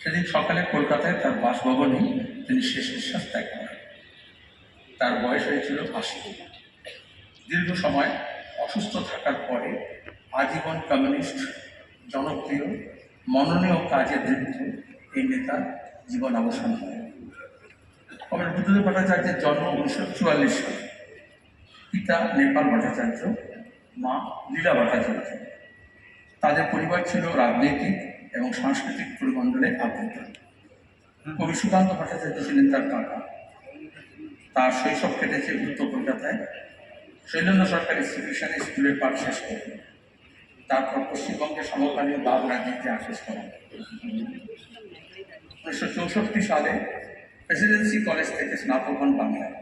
সেদিন সকালে কলকাতায় তার বাসভবনে তিনি শেষ নিঃশ্বাস ত্যাগ করেন। তার বয়স হয়েছিল আশি। দীর্ঘ সময় অসুস্থ থাকার পরে আজীবন কমিউনিস্ট, জনপ্রিয়, মননীয় কাজে দৃপ্ত এই নেতার জীবন অবসান হয় কমরেড বুদ্ধদেব ভট্টাচার্যের জন্ম উনিশশো চুয়াল্লিশ সালে। পিতা নেপাল ভট্টাচার্য, মা লীলা ভট্টাচার্য। তাদের পরিবার ছিল রাজনৈতিক এবং সাংস্কৃতিক পরিমণ্ডলে আবৃত কবি সুকান্ত ভট্টাচার্য ছিলেন তার কাকা। তার শৈশব কেটেছে উত্তর কলকাতায়। শৈলেন্দ্র সরকারি ইনস্টিটিউশনে স্কুলের পাঠ শেষ করেন তারপর পশ্চিমবঙ্গের সমকালীন বাদ রাজনীতিতে আশেষ করেন উনিশশো চৌষট্টি সালে প্রেসিডেন্সি কলেজ থেকে স্নাতক হন বাংলায়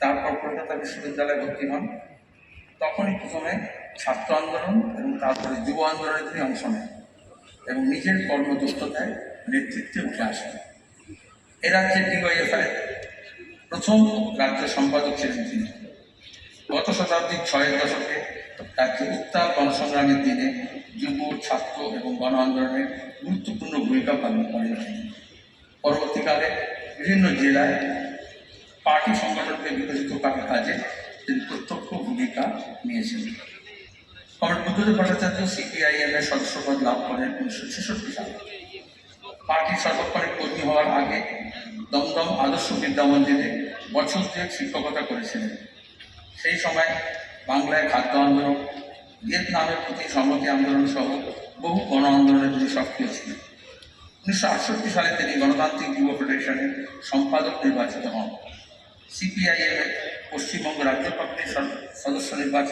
তারপর কলকাতা বিশ্ববিদ্যালয়ে ভর্তি হন। তখনই প্রথমে ছাত্র আন্দোলন এবং তারপরে যুব আন্দোলনে তিনি অংশ নেন। এবং নিজের কর্মদক্ষতায় নেতৃত্বে উঠে আসেন। এ রাজ্যের ডিওয়াইএফআই প্রথম রাজ্য সম্পাদক ছিলেন তিনি। গত শতাব্দীর ছয়ের দশকে রাজ্যে উত্তাল গণসংগ্রামের দিনে যুব, ছাত্র এবং গণ আন্দোলনের গুরুত্বপূর্ণ ভূমিকা পালন করেন পরবর্তীকালে বিভিন্ন জেলায় পার্টি সংগঠনকে বিকশিত করার কাজে তিনি প্রত্যক্ষ ভূমিকা নিয়েছেন। বুদ্ধদেব ভট্টাচার্য সিপিআইএম এর সদস্যপদ লাভ করেন উনিশশো ছেষট্টি সালে। পার্টির সর্বক্ষণিক কর্মী হওয়ার আগে দমদম আদর্শ বিদ্যা মন্দিরে বছর দুয়েক শিক্ষকতা করেছিলেন। সেই সময় বাংলায় খাদ্য আন্দোলন, ভিয়েতনামের প্রতি সম্মতি আন্দোলন সহ বহু গণ আন্দোলনে তিনি সক্রিয় ছিলেন। উনিশশো আটষট্টি সালে তিনি গণতান্ত্রিক যুব ফেডারেশনের সম্পাদক নির্বাচিত হন। সিপিআইএম পশ্চিমবঙ্গ রাজ্য কমিটির সদ- সদস্য নির্বাচিত